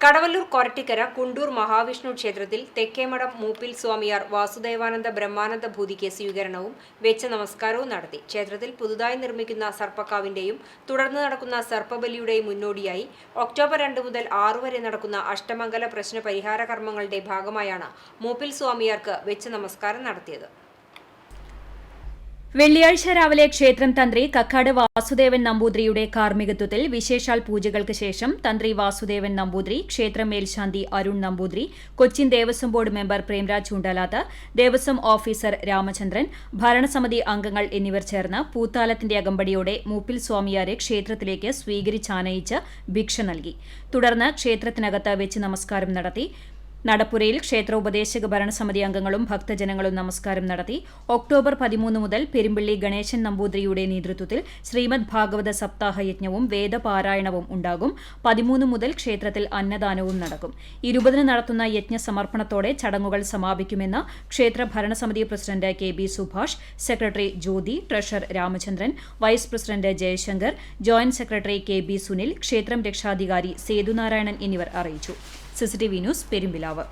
കടവല്ലൂർ കൊരട്ടിക്കര കുണ്ടൂർ മഹാവിഷ്ണു ക്ഷേത്രത്തിൽ തെക്കേമഠം മൂപ്പിൽ സ്വാമിയാർ വാസുദേവാനന്ദ ബ്രഹ്മാനന്ദ ഭൂതിക്ക് സ്വീകരണവും വെച്ച നമസ്കാരവും നടത്തി. ക്ഷേത്രത്തിൽ പുതുതായി നിർമ്മിക്കുന്ന സർപ്പക്കാവിന്റെയും തുടർന്ന് നടക്കുന്ന സർപ്പബലിയുടെയും മുന്നോടിയായി ഒക്ടോബർ രണ്ട് മുതൽ ആറു വരെ നടക്കുന്ന അഷ്ടമംഗല പ്രശ്ന പരിഹാര കർമ്മങ്ങളുടെ ഭാഗമായാണ് മൂപ്പിൽ സ്വാമിയാർക്ക് വെച്ച നമസ്കാരം നടത്തിയത്. വെള്ളിയാഴ്ച രാവിലെ ക്ഷേത്രം തന്ത്രി കക്കാട് വാസുദേവൻ നമ്പൂതിരിയുടെ കാർമ്മികത്വത്തിൽ വിശേഷാൽ പൂജകൾക്ക് ശേഷം തന്ത്രി വാസുദേവൻ നമ്പൂതിരി ക്ഷേത്രം മേൽശാന്തി Arun Namboothiri Cochin Devaswom board member Premraj Choondalath Devaswom officer Ramachandran ഭരണസമിതി അംഗങ്ങൾ എന്നിവർ ചേർന്ന് പൂത്താലത്തിന്റെ അകമ്പടിയോടെ മൂപ്പിൽ സ്വാമിയാരെ ക്ഷേത്രത്തിലേക്ക് സ്വീകരിച്ചാനയിച്ച് ഭിക്ഷ നൽകി. തുടർന്ന് ക്ഷേത്രത്തിനകത്ത് വെച്ച് നമസ്കാരം നടത്തി നടപ്പുരയിൽ ക്ഷേത്ര ഉപദേശക ഭരണസമിതി അംഗങ്ങളും ഭക്തജനങ്ങളും നമസ്കാരം നടത്തി ഒക്ടോബർ പതിമൂന്ന് മുതൽ പെരുമ്പിള്ളി ഗണേശൻ നമ്പൂതിരിയുടെ നേതൃത്വത്തിൽ ശ്രീമദ് ഭാഗവത സപ്താഹ യജ്ഞവും വേദപാരായണവും ഉണ്ടാകും. പതിമൂന്ന് മുതൽ ക്ഷേത്രത്തിൽ അന്നദാനവും നടക്കും. ഇരുപതിന് നടത്തുന്ന യജ്ഞ സമർപ്പണത്തോടെ ചടങ്ങുകൾ സമാപിക്കുമെന്ന് ക്ഷേത്ര ഭരണസമിതി president K B Subhash secretary Jyothi treasurer Ramachandran vice president Jayashankar joint secretary K B Sunil ക്ഷേത്രം രക്ഷാധികാരി സേതുനാരായണൻ എന്നിവർ അറിയിച്ചു. CCTV news Perumpilavu